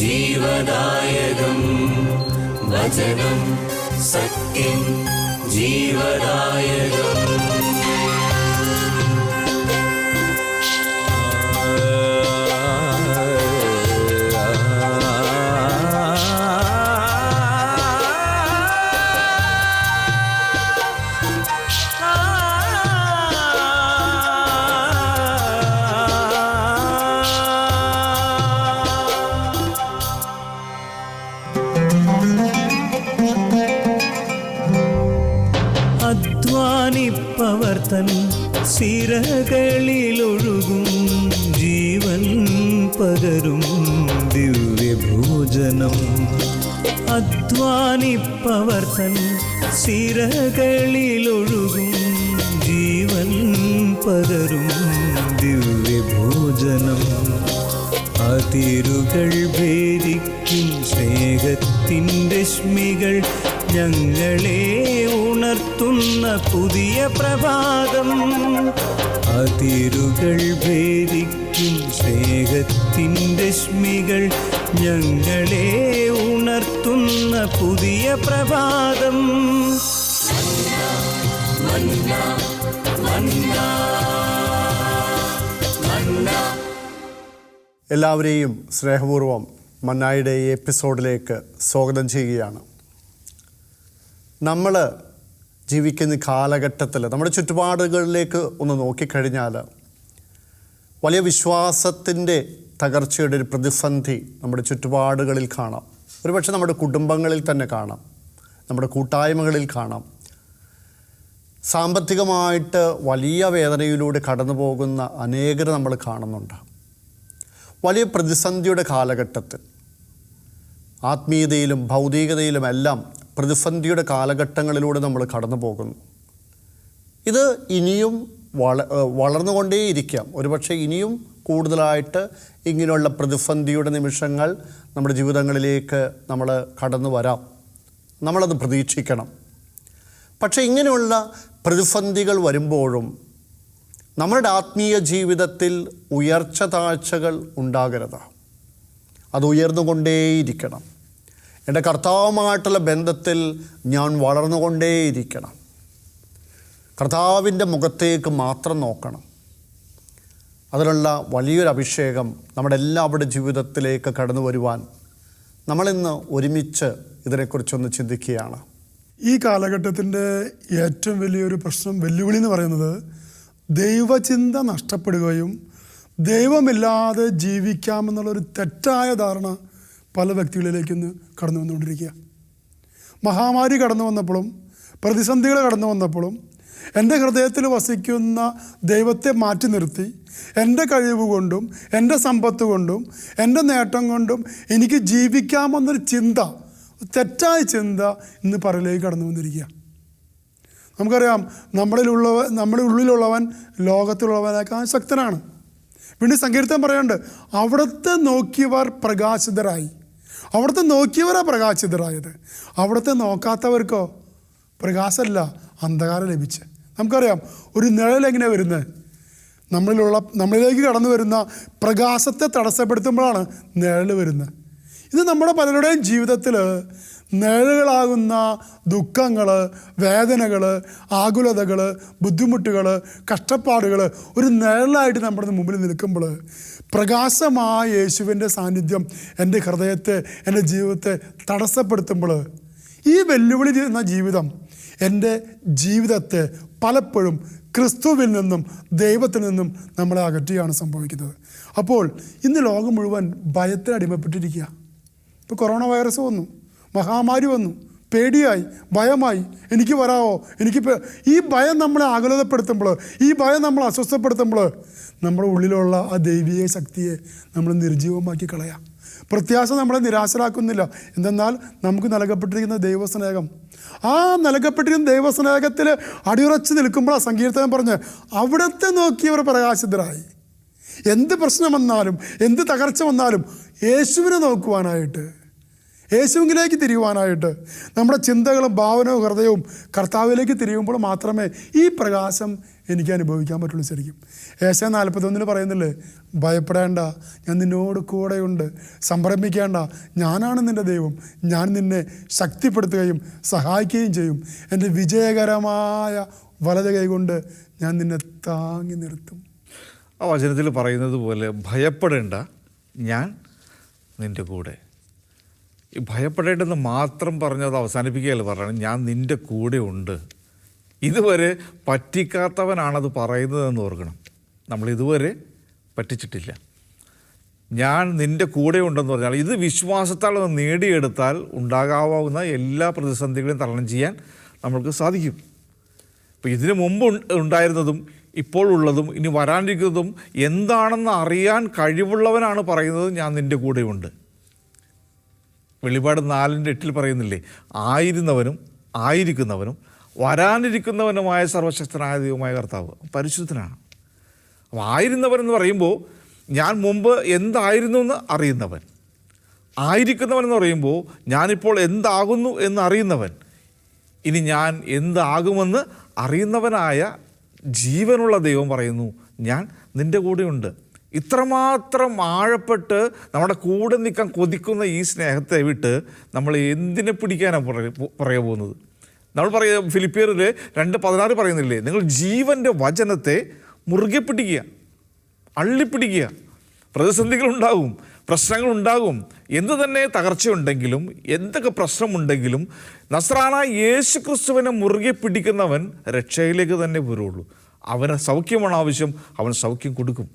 ജീവദായകം വചനം സത്യം ജീവദായകം. സിരകളിലൊഴുകും ജീവൻ പകരും ദിവ്യഭോജനം. അതിരുകൾ ഭേദിക്കും സ്നേഹത്തിൻ രശ്മികൾ ഞങ്ങളെ ഉണർത്തുന്ന പുതിയ പ്രഭാതം. അതിരുകൾ ഭേദിക്കും സ്നേഹത്തിൻ രശ്മികൾ ഞങ്ങളെ ഉണർത്തുന്ന പുതിയ പ്രഭാതം. എല്ലാവരെയും സ്നേഹപൂർവം മന്നായുടെ ഈ എപ്പിസോഡിലേക്ക് സ്വാഗതം ചെയ്യുകയാണ്. നമ്മൾ ജീവിക്കുന്ന കാലഘട്ടത്തിൽ നമ്മുടെ ചുറ്റുപാടുകളിലേക്ക് ഒന്ന് നോക്കിക്കഴിഞ്ഞാൽ വലിയ വിശ്വാസത്തിന്റെ തകർച്ചയുടെ ഒരു പ്രതിസന്ധി നമ്മുടെ ചുറ്റുപാടുകളിൽ കാണാം. ഒരുപക്ഷെ നമ്മുടെ കുടുംബങ്ങളിൽ തന്നെ കാണാം. നമ്മുടെ കൂട്ടായ്മകളിൽ കാണാം. സാമ്പത്തികമായിട്ട് വലിയ വേദനയിലൂടെ കടന്നു പോകുന്ന അനേകർ നമ്മൾ കാണുന്നുണ്ട്. വലിയ പ്രതിസന്ധിയുടെ കാലഘട്ടത്തിൽ ആത്മീയതയിലും ഭൗതികതയിലും എല്ലാം പ്രതിസന്ധിയുടെ കാലഘട്ടങ്ങളിലൂടെ നമ്മൾ കടന്നു പോകുന്നു. ഇത് ഇനിയും വള വളർന്നുകൊണ്ടേയിരിക്കാം. ഒരുപക്ഷെ ഇനിയും കൂടുതലായിട്ട് ഇങ്ങനെയുള്ള പ്രതിസന്ധിയുടെ നിമിഷങ്ങൾ നമ്മുടെ ജീവിതങ്ങളിലേക്ക് നമ്മൾ കടന്നു വരാം. നമ്മളത് പ്രതീക്ഷിക്കണം. പക്ഷേ ഇങ്ങനെയുള്ള പ്രതിസന്ധികൾ വരുമ്പോഴും നമ്മുടെ ആത്മീയ ജീവിതത്തിൽ ഉയർച്ച താഴ്ചകൾ ഉണ്ടാകരുത്. അത് ഉയർന്നുകൊണ്ടേയിരിക്കണം. എന്റെ കർത്താവുമായിട്ടുള്ള ബന്ധത്തിൽ ഞാൻ വളർന്നുകൊണ്ടേയിരിക്കണം. കർത്താവിന്റെ മുഖത്തേക്ക് മാത്രം നോക്കണം. അതിനുള്ള വലിയൊരു അഭിഷേകം നമ്മുടെ എല്ലാവരുടെ ജീവിതത്തിലേക്ക് കടന്നു വരുവാൻ നമ്മളിന്ന് ഒരുമിച്ച് ഇതിനെക്കുറിച്ചൊന്ന് ചിന്തിക്കുകയാണ്. ഈ കാലഘട്ടത്തിന്റെ ഏറ്റവും വലിയൊരു പ്രശ്നം വെല്ലുവിളി എന്ന് പറയുന്നത് ദൈവചിന്ത നഷ്ടപ്പെടുകയും ദൈവമില്ലാതെ ജീവിക്കാമെന്നുള്ളൊരു തെറ്റായ ധാരണ പല വ്യക്തികളിലേക്ക് ഇന്ന് കടന്നു വന്നുകൊണ്ടിരിക്കുക. മഹാമാരി കടന്നു വന്നപ്പോഴും പ്രതിസന്ധികൾ കടന്നു വന്നപ്പോഴും എന്റെ ഹൃദയത്തിൽ വസിക്കുന്ന ദൈവത്തെ മാറ്റി നിർത്തി എന്റെ കഴിവ് കൊണ്ടും എന്റെ സമ്പത്ത് കൊണ്ടും എന്റെ നേട്ടം കൊണ്ടും എനിക്ക് ജീവിക്കാമെന്നൊരു ചിന്ത തെറ്റായ ചിന്ത ഇന്ന് പറയിലേക്ക് കടന്നു വന്നിരിക്കുക. നമുക്കറിയാം നമ്മളിലുള്ളവ നമ്മുടെ ഉള്ളിലുള്ളവൻ ലോകത്തിലുള്ളവനേക്കാൾ ശക്തനാണ്. പിന്നെ സങ്കീർത്തം പറയാണ്ട് അവിടുത്തെ നോക്കിയവർ പ്രകാശിതരായി. അവിടുത്തെ നോക്കിയവരാ പ്രകാശിതരായത്. അവിടുത്തെ നോക്കാത്തവർക്കോ പ്രകാശമല്ല അന്ധകാരം ലഭിച്ച് നമുക്കറിയാം ഒരു നിഴൽ എങ്ങനെ വരുന്നത് നമ്മളിലുള്ള നമ്മളിലേക്ക് കടന്നു വരുന്ന പ്രകാശത്തെ തടസ്സപ്പെടുത്തുമ്പോഴാണ് നിഴൽ വരുന്നത്. ഇത് നമ്മുടെ പലരുടെയും ജീവിതത്തിൽ നിഴലുകളാകുന്ന ദുഃഖങ്ങൾ വേദനകൾ ആകുലതകൾ ബുദ്ധിമുട്ടുകൾ കഷ്ടപ്പാടുകൾ ഒരു നിഴലായിട്ട് നമ്മുടെ മുമ്പിൽ നിൽക്കുമ്പോൾ പ്രകാശമായ യേശുവിന്റെ സാന്നിധ്യം എന്റെ ഹൃദയത്തെ എന്റെ ജീവിതത്തെ തടസ്സപ്പെടുത്തുമ്പോൾ ഈ വെല്ലുവിളി എന്ന ജീവിതം എന്റെ ജീവിതത്തെ പലപ്പോഴും ക്രിസ്തുവിൽ നിന്നും ദൈവത്തിൽ നിന്നും നമ്മളെ അകറ്റുകയാണ് സംഭവിക്കുന്നത്. അപ്പോൾ ഇന്ന് ലോകം മുഴുവൻ ഭയത്തിൽ അടിമപ്പെട്ടിരിക്കുക. ഇപ്പോൾ കൊറോണ വൈറസ് വന്നു മഹാമാരി വന്നു പേടിയായി ഭയമായി. എനിക്ക് വരാവോ? എനിക്ക് ഈ ഭയം നമ്മളെ ആകുലതപ്പെടുത്തുമ്പോൾ ഈ ഭയം നമ്മളെ അസ്വസ്ഥപ്പെടുത്തുമ്പോൾ നമ്മുടെ ഉള്ളിലുള്ള ആ ദൈവീയ ശക്തിയെ നമ്മൾ നിർജീവമാക്കി കളയാം. പ്രത്യാശ നമ്മളെ നിരാശരാക്കുന്നില്ല. എന്തെന്നാൽ നമുക്ക് നൽകപ്പെട്ടിരിക്കുന്ന ദൈവസ്നേഹം. ആ നൽകപ്പെട്ടിരിക്കുന്ന ദൈവസ്നേഹത്തിൽ അടിയുറച്ച് നിൽക്കുമ്പോൾ ആ സങ്കീർത്തനം പറഞ്ഞ് അവിടത്തെ നോക്കിയവർ പ്രകാശിതരായി. എന്ത് പ്രശ്നം വന്നാലും എന്ത് തകർച്ച വന്നാലും യേശുവിനെ നോക്കുവാനായിട്ട് യേശുവിലേക്ക് തിരിയുവാനായിട്ട് നമ്മുടെ ചിന്തകളും ഭാവനവും ഹൃദയവും കർത്താവിലേക്ക് തിരിയുമ്പോൾ മാത്രമേ ഈ പ്രകാശം എനിക്ക് അനുഭവിക്കാൻ പറ്റുള്ളൂ ശരിക്കും. ഏശ നാൽപ്പത്തൊന്നിന് പറയുന്നില്ലേ ഭയപ്പെടേണ്ട ഞാൻ നിന്നോട് കൂടെയുണ്ട്. സംരംഭിക്കേണ്ട ഞാനാണ് നിന്റെ ദൈവം. ഞാൻ നിന്നെ ശക്തിപ്പെടുത്തുകയും സഹായിക്കുകയും ചെയ്യും. എന്റെ വിജയകരമായ വലത് കൈകൊണ്ട് ഞാൻ നിന്നെ താങ്ങി നിർത്തും. ആ വചനത്തിൽ പറയുന്നത് പോലെ ഭയപ്പെടേണ്ട ഞാൻ നിന്റെ കൂടെ. ഈ ഭയപ്പെടേണ്ടെന്ന് മാത്രം പറഞ്ഞത് അവസാനിപ്പിക്കുകയല്ല പറയണം ഞാൻ നിന്റെ കൂടെ ഉണ്ട് ഇതുവരെ പറ്റിക്കാത്തവനാണത് പറയുന്നതെന്ന് ഓർക്കണം. നമ്മൾ ഇതുവരെ പറ്റിച്ചിട്ടില്ല. ഞാൻ നിന്റെ കൂടെ ഉണ്ടെന്ന് പറഞ്ഞാൽ ഇത് വിശ്വാസത്താൽ നേടിയെടുത്താൽ ഉണ്ടാകാവുന്ന എല്ലാ പ്രതിസന്ധികളെയും തരണം ചെയ്യാൻ നമ്മൾക്ക് സാധിക്കും. ഇപ്പോൾ ഇതിനു മുമ്പ് ഉണ്ടായിരുന്നതും ഇപ്പോഴുള്ളതും ഇനി വരാനിരിക്കുന്നതും എന്താണെന്ന് അറിയാൻ കഴിവുള്ളവനാണ് പറയുന്നത് ഞാൻ നിന്റെ കൂടെയുണ്ട്. വെളിപാട് നാലിന്റെ എട്ടിൽ പറയുന്നില്ലേ? ആയിരുന്നവനും ആയിരിക്കുന്നവനും വരാനിരിക്കുന്നവനുമായ സർവശക്തനായ ദൈവമായ കർത്താവ്. പരിശുദ്ധനാണ്. അപ്പോൾ ആയിരുന്നവൻ എന്ന് പറയുമ്പോൾ ഞാൻ മുമ്പ് എന്തായിരുന്നു എന്ന് അറിയുന്നവൻ. ആയിരിക്കുന്നവൻ എന്ന് പറയുമ്പോൾ ഞാനിപ്പോൾ എന്താകുന്നു എന്ന് അറിയുന്നവൻ. ഇനി ഞാൻ എന്താകുമെന്ന് അറിയുന്നവനായ ജീവനുള്ള ദൈവം പറയുന്നു ഞാൻ നിന്റെ കൂടെയുണ്ട്. ഇത്രമാത്രം ആഴപ്പെട്ട് നമ്മുടെ കൂടെ നിൽക്കാൻ കൊതിക്കുന്ന ഈ സ്നേഹത്തെ വിട്ട് നമ്മൾ എന്തിനെ പിടിക്കാനാണ് പറയാൻ പോകുന്നത്? നമ്മൾ പറയുക ഫിലിപ്പിയറിൽ രണ്ട് പതിനാറ് പറയുന്നില്ലേ? നിങ്ങൾ ജീവന്റെ വചനത്തെ മുറുകെ പിടിക്കുക അള്ളിപ്പിടിക്കുക. പ്രതിസന്ധികളുണ്ടാകും പ്രശ്നങ്ങളുണ്ടാകും എന്ത് തന്നെ തകർച്ചയുണ്ടെങ്കിലും എന്തൊക്കെ പ്രശ്നമുണ്ടെങ്കിലും നസ്രാന യേശു ക്രിസ്തുവിനെ മുറുകെ പിടിക്കുന്നവൻ രക്ഷയിലേക്ക് തന്നെ വരുള്ളൂ. അവന് സൗഖ്യമാണ് ആവശ്യം അവൻ സൗഖ്യം കൊടുക്കും.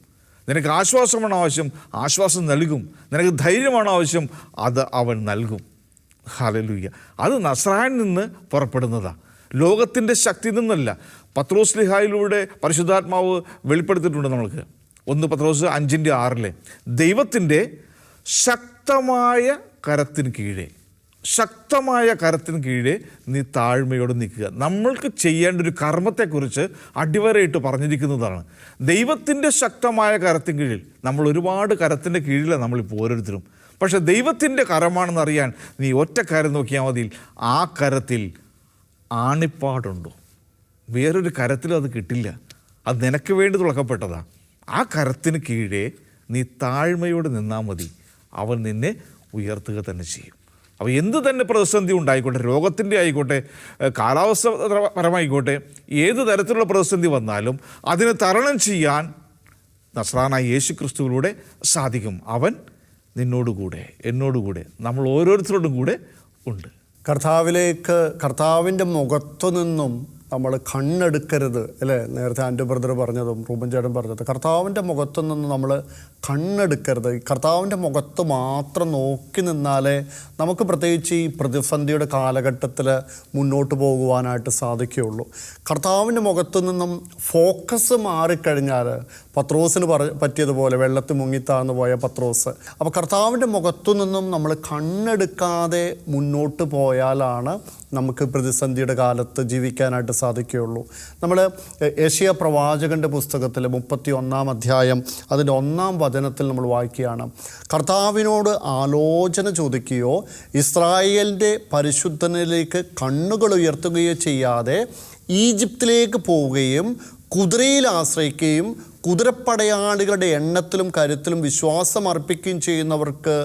നിനക്ക് ആശ്വാസമാണ് ആവശ്യം ആശ്വാസം നൽകും. നിനക്ക് ധൈര്യമാണ് ആവശ്യം അത് അവൻ നൽകും. ഹലലുയ്യ അത് നസ്രാനിൽ നിന്ന് പുറപ്പെടുന്നതാണ് ലോകത്തിന്റെ ശക്തി നിന്നല്ല. പത്രോസ് ലിഹായിലൂടെ പരിശുദ്ധാത്മാവ് വെളിപ്പെടുത്തിയിട്ടുണ്ട് നമ്മൾക്ക്. ഒന്ന് പത്രോസ് അഞ്ചിന്റെ ആറിലെ. ദൈവത്തിന്റെ ശക്തമായ കരത്തിന് കീഴേ ശക്തമായ കരത്തിന് കീഴേ നീ താഴ്മയോടെ നിൽക്കുക. നമ്മൾക്ക് ചെയ്യേണ്ട ഒരു കർമ്മത്തെക്കുറിച്ച് അടിവരയിട്ട് പറഞ്ഞിരിക്കുന്നതാണ്. ദൈവത്തിന്റെ ശക്തമായ കരത്തിന് കീഴിൽ നമ്മൾ ഒരുപാട് കരത്തിന്റെ കീഴിലാണ് നമ്മളിപ്പോൾ ഓരോരുത്തരും. പക്ഷേ ദൈവത്തിന്റെ കരമാണെന്ന് അറിയാൻ നീ ഒറ്റ കരം നോക്കിയാൽ മതി. ആ കരത്തിൽ ആണിപ്പാടുണ്ടോ? വേറൊരു കരത്തിലും അത് കിട്ടില്ല. അത് നിനക്ക് വേണ്ടി തുളക്കപ്പെട്ടതാ. ആ കരത്തിന് കീഴേ നീ താഴ്മയോട് നിന്നാൽ മതി. അവൻ നിന്നെ ഉയർത്തുക തന്നെ ചെയ്യും. അപ്പോൾ എന്ത് തന്നെ പ്രതിസന്ധി ഉണ്ടായിക്കോട്ടെ രോഗത്തിന്റെ ആയിക്കോട്ടെ കാലാവസ്ഥ പരമായിക്കോട്ടെ ഏത് തരത്തിലുള്ള പ്രതിസന്ധി വന്നാലും അതിനെ തരണം ചെയ്യാൻ നസ്രാനായ യേശു ക്രിസ്തുവിലൂടെ സാധിക്കും. അവൻ നിന്നോടുകൂടെ എന്നോടുകൂടെ നമ്മൾ ഓരോരുത്തരോടും കൂടെ ഉണ്ട്. കർത്താവിലേക്ക് കർത്താവിന്റെ മുഖത്തു നിന്നും നമ്മൾ കണ്ണെടുക്കരുത് അല്ലേ? നേരത്തെ ആന്റെ ബ്രദർ പറഞ്ഞതും റൂബൻ ചേട്ടൻ പറഞ്ഞത്. കർത്താവിന്റെ മുഖത്തു നിന്ന് നമ്മൾ കണ്ണെടുക്കരുത്. കർത്താവിന്റെ മുഖത്ത് മാത്രം നോക്കി നിന്നാലേ നമുക്ക് പ്രത്യേകിച്ച് ഈ പ്രതിസന്ധിയുടെ കാലഘട്ടത്തിൽ മുന്നോട്ട് പോകുവാനായിട്ട് സാധിക്കുകയുള്ളൂ. കർത്താവിന്റെ മുഖത്തു നിന്നും ഫോക്കസ് മാറിക്കഴിഞ്ഞാൽ പത്രോസിന് പറ പറ്റിയതുപോലെ വെള്ളത്തിൽ മുങ്ങിത്താന്ന് പോയ പത്രോസ്. അപ്പോൾ കർത്താവിന്റെ മുഖത്തു നിന്നും നമ്മൾ കണ്ണെടുക്കാതെ മുന്നോട്ട് പോയാലാണ് നമുക്ക് പ്രതിസന്ധിയുടെ കാലത്ത് ജീവിക്കാനായിട്ട് സാധിക്കുകയുള്ളൂ. നമ്മൾ ഏഷ്യ പ്രവാചകന്റെ പുസ്തകത്തിൽ മുപ്പത്തി ഒന്നാം അധ്യായം അതിന്റെ ഒന്നാം വചനത്തിൽ നമ്മൾ വായിക്കുകയാണ്. കർത്താവിനോട് ആലോചന ചോദിക്കുകയോ ഇസ്രായേലിന്റെ പരിശുദ്ധനിലേക്ക് കണ്ണുകൾ ഉയർത്തുകയോ ചെയ്യാതെ ഈജിപ്തിലേക്ക് പോവുകയും കുതിരയിൽ ആശ്രയിക്കുകയും കുതിരപ്പടയാളികളുടെ എണ്ണത്തിലും കരുത്തിലും വിശ്വാസം അർപ്പിക്കുകയും ചെയ്യുന്നവർക്ക്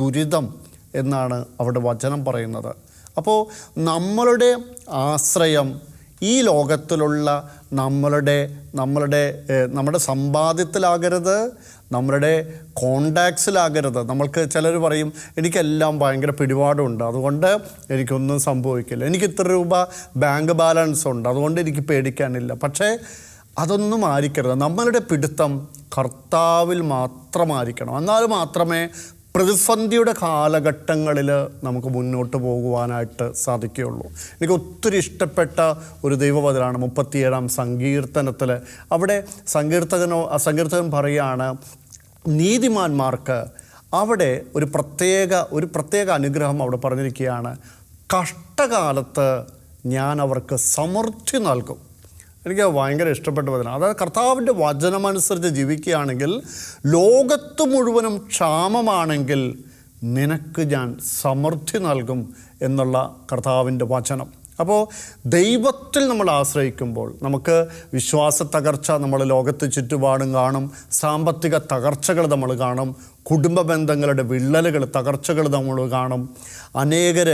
ദുരിതം എന്നാണ് അവിടെ വചനം പറയുന്നത്. അപ്പോൾ നമ്മളുടെ ആശ്രയം ഈ ലോകത്തിലുള്ള നമ്മളുടെ നമ്മളുടെ നമ്മുടെ സമ്പാദ്യത്തിലാകരുത് നമ്മളുടെ കോണ്ടാക്ട്സിലാകരുത് നമ്മൾക്ക് ചിലർ പറയും എനിക്കെല്ലാം ഭയങ്കര പിടിപാടുണ്ട്. അതുകൊണ്ട് എനിക്കൊന്നും സംഭവിക്കില്ല. എനിക്ക് ഇത്ര രൂപ ബാങ്ക് ബാലൻസ് ഉണ്ട്. അതുകൊണ്ട് എനിക്ക് പേടിക്കാനില്ല. പക്ഷേ അതൊന്നും ആയിരിക്കരുത്. നമ്മളുടെ പിടുത്തം കർത്താവിൽ മാത്രമായിരിക്കണം. എന്നാൽ മാത്രമേ പ്രതിസന്ധിയുടെ കാലഘട്ടങ്ങളിൽ നമുക്ക് മുന്നോട്ട് പോകുവാനായിട്ട് സാധിക്കുകയുള്ളൂ. എനിക്ക് ഒത്തിരി ഇഷ്ടപ്പെട്ട ഒരു ദൈവവചനാണ് മുപ്പത്തിയേഴാം സങ്കീർത്തനത്തിൽ അവിടെ സങ്കീർത്തകനോ സങ്കീർത്തകൻ പറയുകയാണ് നീതിമാന്മാർക്ക് അവിടെ ഒരു പ്രത്യേക ഒരു പ്രത്യേക അനുഗ്രഹം അവിടെ പറഞ്ഞിരിക്കുകയാണ്. കഷ്ടകാലത്ത് ഞാൻ അവർക്ക് സമൃദ്ധി നൽകും. എനിക്ക് ഭയങ്കര ഇഷ്ടപ്പെട്ട വചനം. അതായത് കർത്താവിന്റെ വചനമനുസരിച്ച് ജീവിക്കുകയാണെങ്കിൽ ലോകത്ത് മുഴുവനും ക്ഷാമമാണെങ്കിൽ നിനക്ക് ഞാൻ സമൃദ്ധി നൽകും എന്നുള്ള കർത്താവിന്റെ വചനം. അപ്പോൾ ദൈവത്തിൽ നമ്മൾ ആശ്രയിക്കുമ്പോൾ നമുക്ക് വിശ്വാസ തകർച്ച നമ്മൾ ലോകത്ത് ചുറ്റുപാടും കാണും. സാമ്പത്തിക തകർച്ചകൾ നമ്മൾ കാണും. കുടുംബ ബന്ധങ്ങളുടെ വിള്ളലുകൾ തകർച്ചകൾ നമ്മൾ കാണും. അനേകർ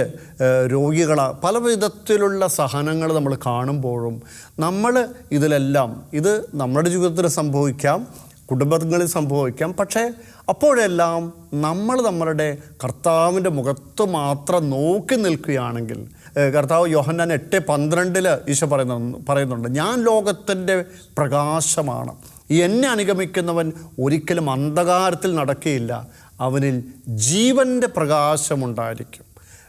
രോഗികൾ പല വിധത്തിലുള്ള സഹനങ്ങൾ നമ്മൾ കാണുമ്പോഴും നമ്മൾ ഇതിലെല്ലാം ഇത് നമ്മുടെ ജീവിതത്തിൽ സംഭവിക്കാം കുടുംബങ്ങളിൽ സംഭവിക്കാം. പക്ഷേ അപ്പോഴെല്ലാം നമ്മൾ നമ്മളുടെ കർത്താവിന്റെ മുഖത്ത് മാത്രം നോക്കി നിൽക്കുകയാണെങ്കിൽ കർത്താവ് യോഹന്നാൻ എട്ട് പന്ത്രണ്ടിൽ ഈശോ പറയുന്ന പറയുന്നുണ്ട് ഞാൻ ലോകത്തിന്റെ പ്രകാശമാണ്. എന്നെ അനുഗമിക്കുന്നവൻ ഒരിക്കലും അന്ധകാരത്തിൽ നടക്കുകയില്ല. അവനിൽ ജീവന്റെ പ്രകാശമുണ്ടായിരിക്കും.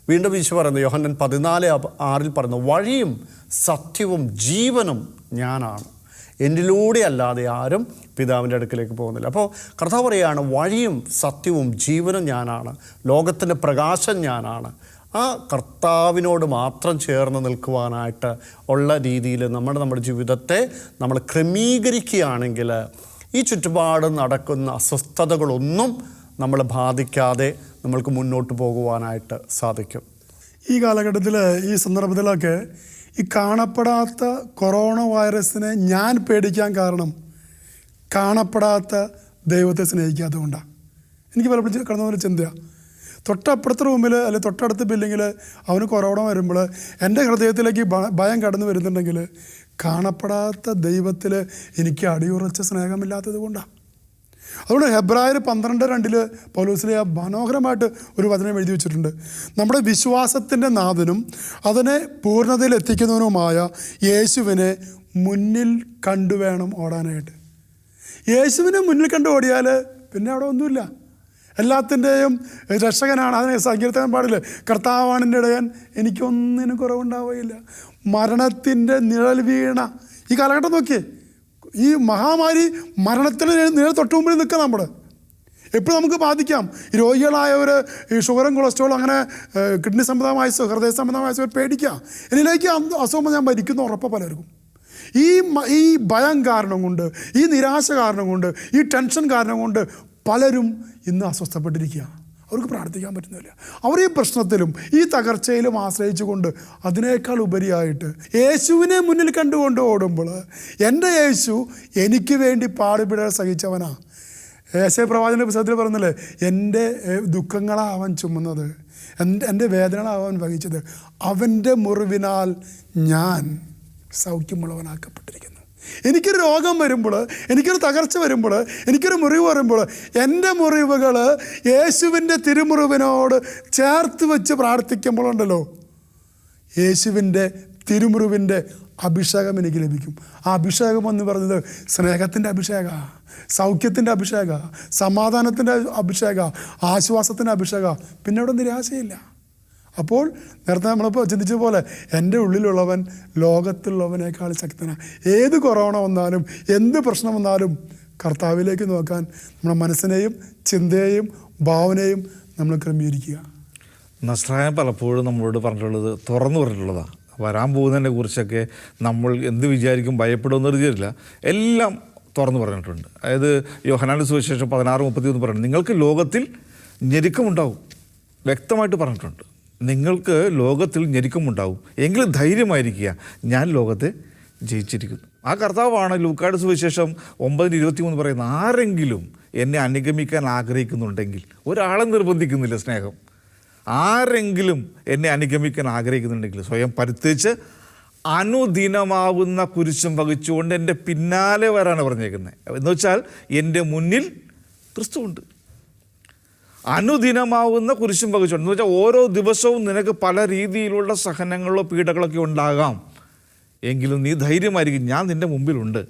വീണ്ടും ഈശോ പറയുന്നു യോഹന്നൻ പതിനാല് ആറിൽ പറയുന്നു വഴിയും സത്യവും ജീവനും ഞാനാണ്. എന്നിലൂടെ അല്ലാതെ ആരും പിതാവിന്റെ അടുക്കിലേക്ക് പോകുന്നില്ല. അപ്പോൾ കർത്താവ് പറയുകയാണ് വഴിയും സത്യവും ജീവനും ഞാനാണ്. ലോകത്തിന്റെ പ്രകാശം ഞാനാണ്. ആ കർത്താവിനോട് മാത്രം ചേർന്ന് നിൽക്കുവാനായിട്ട് ഉള്ള രീതിയിൽ നമ്മുടെ നമ്മുടെ ജീവിതത്തെ നമ്മൾ ക്രമീകരിക്കുകയാണെങ്കിൽ ഈ ചുറ്റുപാട് നടക്കുന്ന അസ്വസ്ഥതകളൊന്നും നമ്മൾ ബാധിക്കാതെ നമ്മൾക്ക് മുന്നോട്ട് പോകുവാനായിട്ട് സാധിക്കും. ഈ കാലഘട്ടത്തിൽ ഈ സന്ദർഭത്തിലൊക്കെ ഈ കാണപ്പെടാത്ത കൊറോണ വൈറസിനെ ഞാൻ പേടിക്കാൻ കാരണം കാണപ്പെടാത്ത ദൈവത്തെ സ്നേഹിക്കാത്തതുകൊണ്ടാണ് എനിക്ക് പലപ്പോഴും കടന്ന പോലെ ചിന്തയാണ് തൊട്ടപ്പുറത്തെ റൂമിൽ അല്ലെങ്കിൽ തൊട്ടടുത്ത ബില്ലിങ്ങിൽ അവന് കൊറോണ വരുമ്പോൾ എന്റെ ഹൃദയത്തിലേക്ക് ഭയം കടന്നു വരുന്നുണ്ടെങ്കിൽ കാണപ്പെടാത്ത ദൈവത്തിൽ എനിക്ക് അടിയുറച്ച സ്നേഹമില്ലാത്തത് കൊണ്ടാണ് അതുകൊണ്ട് ഹെബ്രായർ പന്ത്രണ്ട് രണ്ടിൽ പോലീസിലെ ആ മനോഹരമായിട്ട് ഒരു വചനം എഴുതി വെച്ചിട്ടുണ്ട്. നമ്മുടെ വിശ്വാസത്തിന്റെ നാഥനും അതിനെ പൂർണതയിൽ എത്തിക്കുന്നവനുമായ യേശുവിനെ മുന്നിൽ കണ്ടുവേണം ഓടാനായിട്ട്. യേശുവിനെ മുന്നിൽ കണ്ടു ഓടിയാൽ പിന്നെ അവിടെ ഒന്നുമില്ല. എല്ലാത്തിന്റെയും രക്ഷകനാണ്. അതിനെ സങ്കീർത്തനം പാടില്ല? കർത്താവാണ് എന്റെ ഇടയൻ. എനിക്കൊന്നിനും കുറവുണ്ടാവുകയില്ല. മരണത്തിന്റെ നിഴൽ വീണ. ഈ കാലഘട്ടം നോക്കിയേ. ഈ മഹാമാരി മരണത്തിന് നിഴൽ തൊട്ട് മുമ്പിൽ നിൽക്കുക നമ്മൾ എപ്പോഴും നമുക്ക് ബാധിക്കാം. രോഗികളായവർ ഈ ഷുഗറും കൊളസ്ട്രോളും അങ്ങനെ കിഡ്നി സംബന്ധമായ ഹൃദയ സംബന്ധമായ പേടിക്കാം എന്നിലേക്ക് അസുഖം ഞാൻ മരിക്കുന്ന ഉറപ്പ് പലർക്കും. ഈ ഈ ഭയം കാരണം കൊണ്ട് ഈ നിരാശ കാരണം കൊണ്ട് ഈ ടെൻഷൻ കാരണം കൊണ്ട് പലരും ഇന്ന് അസ്വസ്ഥപ്പെട്ടിരിക്കുക അവർക്ക് പ്രാർത്ഥിക്കാൻ പറ്റുന്നില്ല. അവർ ഈ പ്രശ്നത്തിലും ഈ തകർച്ചയിലും ആശ്രയിച്ചുകൊണ്ട് അതിനേക്കാൾ ഉപരിയായിട്ട് യേശുവിനെ മുന്നിൽ കണ്ടുകൊണ്ട് ഓടുമ്പോൾ എന്റെ യേശു എനിക്ക് വേണ്ടി പാടുപിട സഹിച്ചവനാ. യേശു പ്രവാചന പുസ്തകത്തിൽ പറഞ്ഞില്ലേ എന്റെ ദുഃഖങ്ങളാവൻ ചുമന്നത്. എന്റെ എന്റെ വേദനകളാവൻ വഹിച്ചത്. അവന്റെ മുറിവിനാൽ ഞാൻ സൗഖ്യമുള്ളവനാക്കപ്പെട്ടിരിക്കുന്നു. എനിക്കൊരു രോഗം വരുമ്പോൾ എനിക്കൊരു തകർച്ച വരുമ്പോൾ എനിക്കൊരു മുറിവ് വരുമ്പോൾ എന്റെ മുറിവുകൾ യേശുവിന്റെ തിരുമുറിവിനോട് ചേർത്ത് വെച്ച് പ്രാർത്ഥിക്കുമ്പോഴുണ്ടല്ലോ യേശുവിന്റെ തിരുമുറിവിന്റെ അഭിഷേകം എനിക്ക് ലഭിക്കും. ആ അഭിഷേകം എന്ന് പറയുന്നത് സ്നേഹത്തിന്റെ അഭിഷേക സൗഖ്യത്തിന്റെ അഭിഷേക സമാധാനത്തിന്റെ അഭിഷേക ആശ്വാസത്തിന്റെ അഭിഷേക. പിന്നെ അവിടെ നിരാശയില്ല. അപ്പോൾ നേരത്തെ നമ്മളിപ്പോൾ ചിന്തിച്ച പോലെ എന്റെ ഉള്ളിലുള്ളവൻ ലോകത്തുള്ളവനേക്കാൾ ശക്തനാണ് ഏത് കൊറോണ വന്നാലും എന്ത് പ്രശ്നം വന്നാലും കർത്താവിലേക്ക് നോക്കാൻ നമ്മുടെ മനസ്സിനെയും ചിന്തയെയും ഭാവനയും നമ്മൾ ക്രമീകരിക്കുക. നസ്രായൻ പലപ്പോഴും നമ്മളോട് പറഞ്ഞിട്ടുള്ളത് തുറന്നു പറഞ്ഞിട്ടുള്ളതാണ് വരാൻ പോകുന്നതിനെ കുറിച്ചൊക്കെ നമ്മൾ എന്ത് വിചാരിക്കും ഭയപ്പെടുമെന്ന് അറിയില്ല എല്ലാം തുറന്നു പറഞ്ഞിട്ടുണ്ട്. അതായത് യോഹനാന്റെ സുവിശേഷം പതിനാറ് മുപ്പത്തി ഒന്ന് പറയുന്നത് നിങ്ങൾക്ക് ലോകത്തിൽ ഞെരുക്കമുണ്ടാവും വ്യക്തമായിട്ട് പറഞ്ഞിട്ടുണ്ട്. നിങ്ങൾക്ക് ലോകത്തിൽ ഞെരുക്കമുണ്ടാവും. എങ്കിലും ധൈര്യമായിരിക്കുക. ഞാൻ ലോകത്തെ ജയിച്ചിരിക്കുന്നു. ആ കർത്താവാണ് ലൂക്കാട് സുവിശേഷം ഒമ്പതിന് ഇരുപത്തി മൂന്ന് പറയുന്നത് ആരെങ്കിലും എന്നെ അനുഗമിക്കാൻ ആഗ്രഹിക്കുന്നുണ്ടെങ്കിൽ ഒരാളെ നിർബന്ധിക്കുന്നില്ല സ്നേഹം. ആരെങ്കിലും എന്നെ അനുഗമിക്കാൻ ആഗ്രഹിക്കുന്നുണ്ടെങ്കിൽ സ്വയം പരിത്യച്ച് അനുദിനമാവുന്ന കുരിശും വഹിച്ചുകൊണ്ട് എന്റെ പിന്നാലെ വരാനാണ് പറഞ്ഞേക്കുന്നത്. എന്ന് വെച്ചാൽ എന്റെ മുന്നിൽ ക്രിസ്തുവുണ്ട്. അനുദിനമാവുന്ന കുരിശും വഹിച്ചുകൊണ്ട് എന്ന് വെച്ചാൽ ഓരോ ദിവസവും നിനക്ക് പല രീതിയിലുള്ള സഹനങ്ങളോ പീഡകളൊക്കെ ഉണ്ടാകാം. എങ്കിലും നീ ധൈര്യമായിരിക്കും ഞാൻ നിന്റെ മുമ്പിലുണ്ട്.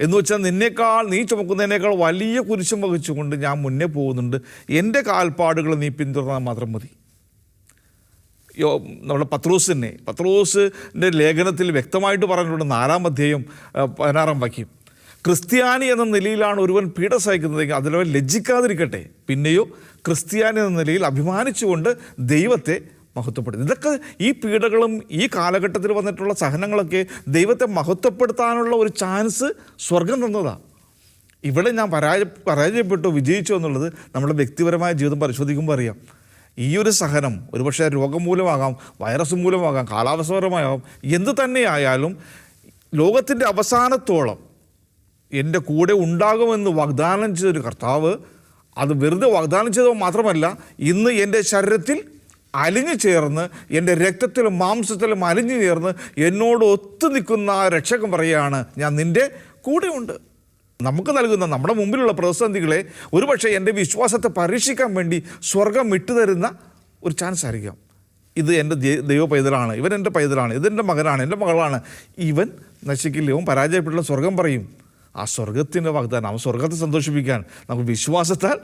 എന്ന് വെച്ചാൽ നിന്നേക്കാൾ നീ ചുമക്കുന്നതിനേക്കാൾ വലിയ കുരിശും വഹിച്ചുകൊണ്ട് ഞാൻ മുന്നേ പോകുന്നുണ്ട്. എന്റെ കാൽപ്പാടുകൾ നീ പിന്തുടർന്നാൽ മാത്രം മതി. യോ നമ്മുടെ പത്രോസ് തന്നെ പത്രോസിന്റെ ലേഖനത്തിൽ വ്യക്തമായിട്ട് പറഞ്ഞിട്ടുണ്ട് നാലാം അധ്യായം പതിനാറാം വാക്യം. ക്രിസ്ത്യാനി എന്ന നിലയിലാണ് ഒരുവൻ പീഡ സഹിക്കുന്നതെങ്കിൽ അതിലവൻ ലജ്ജിക്കാതിരിക്കട്ടെ. പിന്നെയോ ക്രിസ്ത്യാനി എന്ന നിലയിൽ അഭിമാനിച്ചുകൊണ്ട് ദൈവത്തെ മഹത്വപ്പെടുത്തുന്നത് ഇതൊക്കെ ഈ പീഡകളും ഈ കാലഘട്ടത്തിൽ വന്നിട്ടുള്ള സഹനങ്ങളൊക്കെ ദൈവത്തെ മഹത്വപ്പെടുത്താനുള്ള ഒരു ചാൻസ് സ്വർഗം തന്നതാണ് ഇവിടെ ഞാൻ പരാജയ പരാജയപ്പെട്ടു വിജയിച്ചു എന്നുള്ളത് നമ്മുടെ വ്യക്തിപരമായ ജീവിതം പരിശോധിക്കുമ്പോൾ അറിയാം. ഈ ഒരു സഹനം ഒരുപക്ഷെ രോഗം മൂലമാകാം വൈറസ് മൂലമാകാം കാലാവസ്ഥപരമാകാം എന്ത് തന്നെയായാലും ലോകത്തിന്റെ അവസാനത്തോളം എന്റെ കൂടെ ഉണ്ടാകുമെന്ന് വാഗ്ദാനം ചെയ്തൊരു കർത്താവ് അത് വെറുതെ വാഗ്ദാനം ചെയ്തത് മാത്രമല്ല ഇന്ന് എന്റെ ശരീരത്തിൽ അലിഞ്ഞു ചേർന്ന് എന്റെ രക്തത്തിലും മാംസത്തിലും അലിഞ്ഞു ചേർന്ന് എന്നോട് ഒത്തു നിൽക്കുന്ന രക്ഷകൻ പറയുകയാണ് ഞാൻ നിന്റെ കൂടെയുണ്ട്. നമുക്ക് നൽകുന്ന നമ്മുടെ മുമ്പിലുള്ള പ്രതിസന്ധികളെ ഒരുപക്ഷെ എന്റെ വിശ്വാസത്തെ പരീക്ഷിക്കാൻ വേണ്ടി സ്വർഗം വിട്ടുതരുന്ന ഒരു ചാൻസ് ആയിരിക്കാം. ഇത് എന്റെ ദൈവ പൈതലാണ് ഇവൻ എന്റെ പൈതലാണ് ഇതെന്റെ മകനാണ് എന്റെ മകളാണ്. ഇവൻ നശിക്കില്ല ഇവൻ പരാജയപ്പെട്ടുള്ള സ്വർഗം പറയും. ആ സ്വർഗത്തിന്റെ വാഗ്ദാനം ആ സ്വർഗത്തെ സന്തോഷിപ്പിക്കാൻ നമുക്ക് വിശ്വാസത്താൽ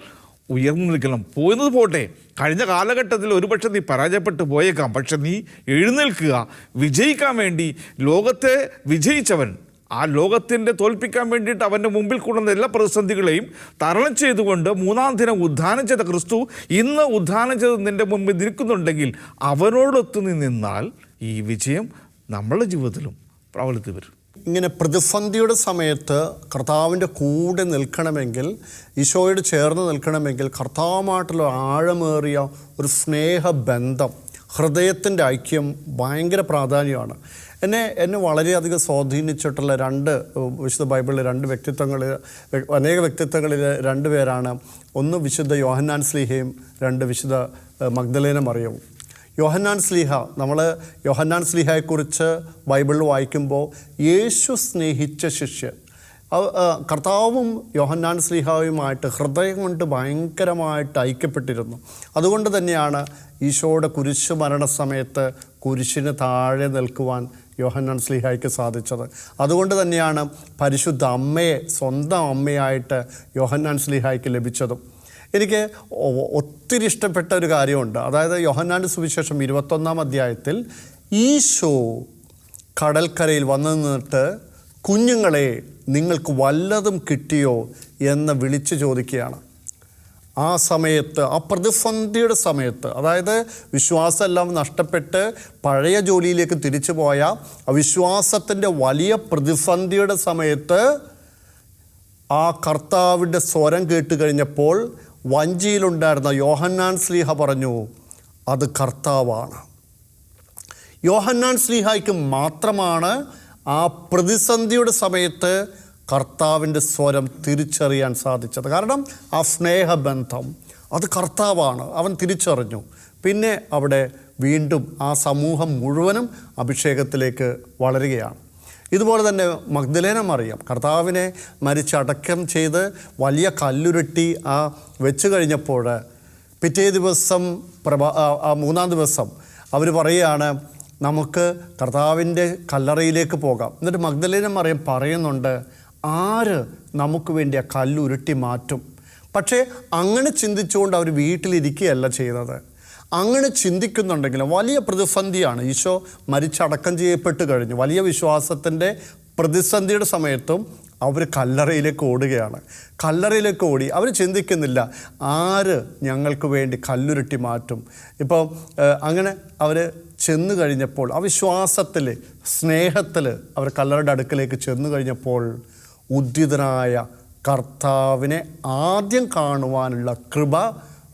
ഉയർന്നു നിൽക്കണം. പോയെന്നത് പോട്ടെ കഴിഞ്ഞ കാലഘട്ടത്തിൽ ഒരുപക്ഷെ നീ പരാജയപ്പെട്ട് പോയേക്കാം. പക്ഷെ നീ എഴുന്നേൽക്കുക വിജയിക്കാൻ വേണ്ടി ലോകത്തെ വിജയിച്ചവൻ. ആ ലോകത്തിന്റെ തോൽപ്പിക്കാൻ വേണ്ടിയിട്ട് അവന്റെ മുമ്പിൽ കൂടുന്ന എല്ലാ പ്രതിസന്ധികളെയും തരണം ചെയ്തുകൊണ്ട് മൂന്നാം ദിനം ഉദ്ധാനം ചെയ്ത ക്രിസ്തു ഇന്ന് ഉദ്ധാനം ചെയ്ത് നിന്റെ മുമ്പിൽ നിൽക്കുന്നുണ്ടെങ്കിൽ അവനോടൊത്ത് നീ നിന്നാൽ ഈ വിജയം നമ്മളുടെ ജീവിതത്തിലും പ്രാബല്യത്തിൽ വരും. ഇങ്ങനെ പ്രതിസന്ധിയുടെ സമയത്ത് കർത്താവിന്റെ കൂടെ നിൽക്കണമെങ്കിൽ ഈശോയോട് ചേർന്ന് നിൽക്കണമെങ്കിൽ കർത്താവുമായിട്ടുള്ള ആഴമേറിയ ഒരു സ്നേഹബന്ധം ഹൃദയത്തിന്റെ ഐക്യം ഭയങ്കര പ്രാധാന്യമാണ്. എന്നെ എന്നെ വളരെയധികം സ്വാധീനിച്ചിട്ടുള്ള രണ്ട് വിശുദ്ധ ബൈബിളിലെ രണ്ട് വ്യക്തിത്വങ്ങളിൽ അനേക വ്യക്തിത്വങ്ങളിൽ രണ്ട് പേരാണ്. ഒന്ന് വിശുദ്ധ യോഹന്നാൻ സ്ലീഹയും രണ്ട് വിശുദ്ധ മഗ്ദലേന മറിയവും. യോഹന്നാൻ സ്ലീഹ നമ്മൾ യോഹന്നാൻ സ്ലീഹയെക്കുറിച്ച് ബൈബിളിൽ വായിക്കുമ്പോൾ യേശു സ്നേഹിച്ച ശിഷ്യൻ. കർത്താവും യോഹന്നാൻ സ്ലീഹായുമായിട്ട് ഹൃദയം കൊണ്ട് ഭയങ്കരമായിട്ട് ഐക്യപ്പെട്ടിരുന്നു. അതുകൊണ്ട് തന്നെയാണ് ഈശോയുടെ കുരിശ് മരണസമയത്ത് കുരിശിന് താഴെ നിൽക്കുവാൻ യോഹന്നാൻ സ്ലീഹായ്ക്ക് സാധിച്ചത്. അതുകൊണ്ട് തന്നെയാണ് പരിശുദ്ധ അമ്മയെ സ്വന്തം അമ്മയായിട്ട് യോഹന്നാൻ സ്ലീഹായ്ക്ക് ലഭിച്ചതും. എനിക്ക് ഒത്തിരി ഇഷ്ടപ്പെട്ട ഒരു കാര്യമുണ്ട്. അതായത് യോഹന്നാന്റെ സുവിശേഷം ഇരുപത്തൊന്നാം അധ്യായത്തിൽ ഈശോ കടൽക്കരയിൽ വന്നു നിന്നിട്ട് കുഞ്ഞുങ്ങളെ നിങ്ങൾക്ക് വല്ലതും കിട്ടിയോ എന്ന് വിളിച്ചു ചോദിക്കുകയാണ്. ആ സമയത്ത് ആ പ്രതിസന്ധിയുടെ സമയത്ത് അതായത് വിശ്വാസമെല്ലാം നഷ്ടപ്പെട്ട് പഴയ ജോലിയിലേക്ക് തിരിച്ചു പോയ അവിശ്വാസത്തിന്റെ വലിയ പ്രതിസന്ധിയുടെ സമയത്ത് ആ കർത്താവിന്റെ സ്വരം കേട്ട് കഴിഞ്ഞപ്പോൾ വഞ്ചിയിലുണ്ടായിരുന്ന യോഹന്നാൻ സ്ലീഹ പറഞ്ഞു അത് കർത്താവാണ്. യോഹന്നാൻ സ്ലീഹായ്ക്ക് മാത്രമാണ് ആ പ്രതിസന്ധിയുടെ സമയത്ത് കർത്താവിന്റെ സ്വരം തിരിച്ചറിയാൻ സാധിച്ചത്. കാരണം ആ സ്നേഹബന്ധം അത് കർത്താവാണ് അവൻ തിരിച്ചറിഞ്ഞു. പിന്നെ അവിടെ വീണ്ടും ആ സമൂഹം മുഴുവനും അഭിഷേകത്തിലേക്ക് വളരുകയാണ്. ഇതുപോലെ തന്നെ മഗ്ദലേന മറിയാം. കർത്താവിനെ മരിച്ചടക്കം ചെയ്ത് വലിയ കല്ലുരുട്ടി ആ വെച്ച് കഴിഞ്ഞപ്പോൾ പിറ്റേ ദിവസം പ്രഭാ മൂന്നാം ദിവസം അവർ പറയുകയാണ് നമുക്ക് കർത്താവിന്റെ കല്ലറയിലേക്ക് പോകാം. എന്നിട്ട് മഗ്ദലേന മറിയം പറയുന്നുണ്ട് ആര് നമുക്ക് വേണ്ടി ആ കല്ലുരുട്ടി മാറ്റും? പക്ഷേ അങ്ങനെ ചിന്തിച്ചുകൊണ്ട് അവർ വീട്ടിലിരിക്കുകയല്ല ചെയ്തത് അങ്ങനെ ചിന്തിക്കുന്നുണ്ടെങ്കിലും വലിയ പ്രതിസന്ധിയാണ്. ഈശോ മരിച്ചടക്കം ചെയ്യപ്പെട്ട് കഴിഞ്ഞു. വലിയ വിശ്വാസത്തിന്റെ പ്രതിസന്ധിയുടെ സമയത്തും അവർ കല്ലറയിലേക്ക് ഓടുകയാണ്. കല്ലറയിലേക്ക് ഓടി. അവർ ചിന്തിക്കുന്നില്ല ആര് ഞങ്ങൾക്ക് വേണ്ടി കല്ലുരുട്ടി മാറ്റും? ഇപ്പോൾ അങ്ങനെ അവർ ചെന്നു കഴിഞ്ഞപ്പോൾ ആ വിശ്വാസത്തിൽ സ്നേഹത്തിൽ അവർ കല്ലറയുടെ അടുക്കലേക്ക് ചെന്നു കഴിഞ്ഞപ്പോൾ ഉദ്ധിതനായ കർത്താവിനെ ആദ്യം കാണുവാനുള്ള കൃപ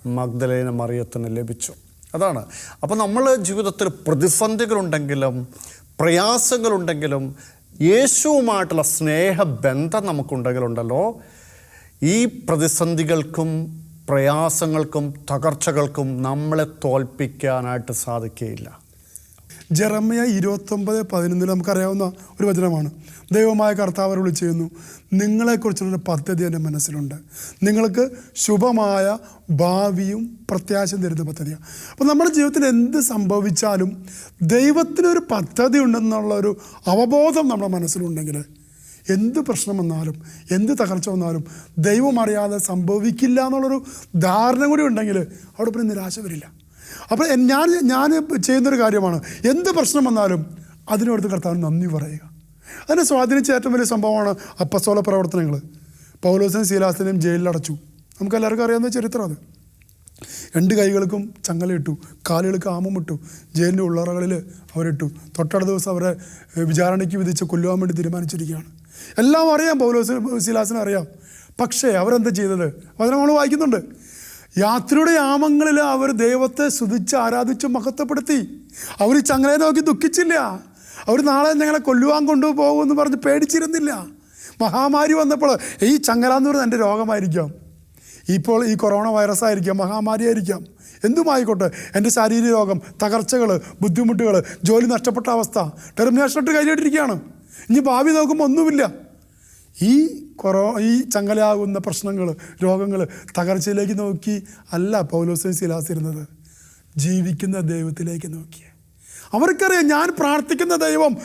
മഗ്ദലേന മറിയത്തിന് ലഭിച്ചു. അതാണ്. അപ്പോൾ നമ്മൾ ജീവിതത്തിൽ പ്രതിസന്ധികളുണ്ടെങ്കിലും പ്രയാസങ്ങളുണ്ടെങ്കിലും യേശുവുമായിട്ടുള്ള സ്നേഹബന്ധം നമുക്കുണ്ടെങ്കിലുണ്ടല്ലോ ഈ പ്രതിസന്ധികൾക്കും പ്രയാസങ്ങൾക്കും തകർച്ചകൾക്കും നമ്മളെ തോൽപ്പിക്കാനായിട്ട് സാധിക്കുകയില്ല. ജെറമ്മയ ഇരുപത്തൊമ്പത് പതിനൊന്നിൽ നമുക്കറിയാവുന്ന ഒരു വചനമാണ്. ദൈവമായ കർത്താവ് വിളിച്ചു ചെയ്യുന്നു നിങ്ങളെക്കുറിച്ചുള്ള പദ്ധതി എന്റെ മനസ്സിലുണ്ട്. നിങ്ങൾക്ക് ശുഭമായ ഭാവിയും പ്രത്യാശയും തരുന്ന പദ്ധതിയാണ് അപ്പോൾ നമ്മുടെ ജീവിതത്തിൽ എന്ത് സംഭവിച്ചാലും ദൈവത്തിനൊരു പദ്ധതി ഉണ്ടെന്നുള്ള ഒരു അവബോധം നമ്മുടെ മനസ്സിലുണ്ടെങ്കിൽ എന്ത് പ്രശ്നം വന്നാലും എന്ത് തകർച്ച വന്നാലും ദൈവം അറിയാതെ സംഭവിക്കില്ല എന്നുള്ളൊരു ധാരണ കൂടി ഉണ്ടെങ്കിൽ അവിടെ പിന്നെ നിരാശ വരില്ല. അപ്പോൾ ഞാൻ ഞാൻ ചെയ്യുന്നൊരു കാര്യമാണ്. എന്ത് പ്രശ്നം വന്നാലും അതിനോടത്ത് കർത്താവ് നന്ദി പറയുക. അതിനെ സ്വാധീനിച്ച ഏറ്റവും വലിയ സംഭവമാണ് അപ്പസ്തോല പ്രവർത്തനങ്ങൾ പൗലോസിനെയും ശീലാസിനെയും ജയിലിലടച്ചു. നമുക്ക് എല്ലാവർക്കും അറിയാവുന്ന ചരിത്രം അത്. രണ്ട് കൈകൾക്കും ചങ്ങലയിട്ടു കാലുകൾക്ക് ആമുമിട്ടു ജയിലിന്റെ ഉള്ളറകളിൽ അവരിട്ടു. തൊട്ടടുത്ത ദിവസം അവരെ വിചാരണയ്ക്ക് വിധിച്ച് കൊല്ലുവാൻ വേണ്ടി തീരുമാനിച്ചിരിക്കുകയാണ്. എല്ലാം അറിയാം പൗലോസ് ശിലാസിനും അറിയാം. പക്ഷേ അവരെന്താ ചെയ്തത്? നമ്മൾ വായിക്കുന്നുണ്ട്. യാത്രയുടെ യാമങ്ങളിൽ അവർ ദൈവത്തെ സ്തുതിച്ച് ആരാധിച്ച് മഹത്വപ്പെടുത്തി. അവർ ചങ്ങലയെ നോക്കി ദുഃഖിച്ചില്ല. അവർ നാളെ ഞങ്ങളെ കൊല്ലുവാൻ കൊണ്ടുപോകുമെന്ന് പറഞ്ഞ് പേടിച്ചിരുന്നില്ല. മഹാമാരി വന്നപ്പോൾ ഈ ചങ്ങല എന്ന് പറഞ്ഞാൽ എന്റെ രോഗമായിരിക്കാം. ഇപ്പോൾ ഈ കൊറോണ വൈറസ് ആയിരിക്കാം മഹാമാരി ആയിരിക്കാം. എന്തുമായിക്കോട്ടെ എന്റെ ശാരീരിക രോഗം തകർച്ചകൾ ബുദ്ധിമുട്ടുകൾ ജോലി നഷ്ടപ്പെട്ട അവസ്ഥ ടെർമിനേഷൻ ഇട്ട് കഴിഞ്ഞിട്ടിരിക്കുകയാണ് ഇനി ഭാവി നോക്കുമ്പോൾ ഒന്നുമില്ല. ഈ കൊറോ ഈ ചങ്ങലയാകുന്ന പ്രശ്നങ്ങൾ രോഗങ്ങൾ തകർച്ചയിലേക്ക് നോക്കി അല്ല പൗലോസ് ശിലാസിരുന്നത് ജീവിക്കുന്ന ദൈവത്തിലേക്ക് നോക്കി അവർക്കറിയാം ഞാൻ പ്രാർത്ഥിക്കുന്ന ദൈവം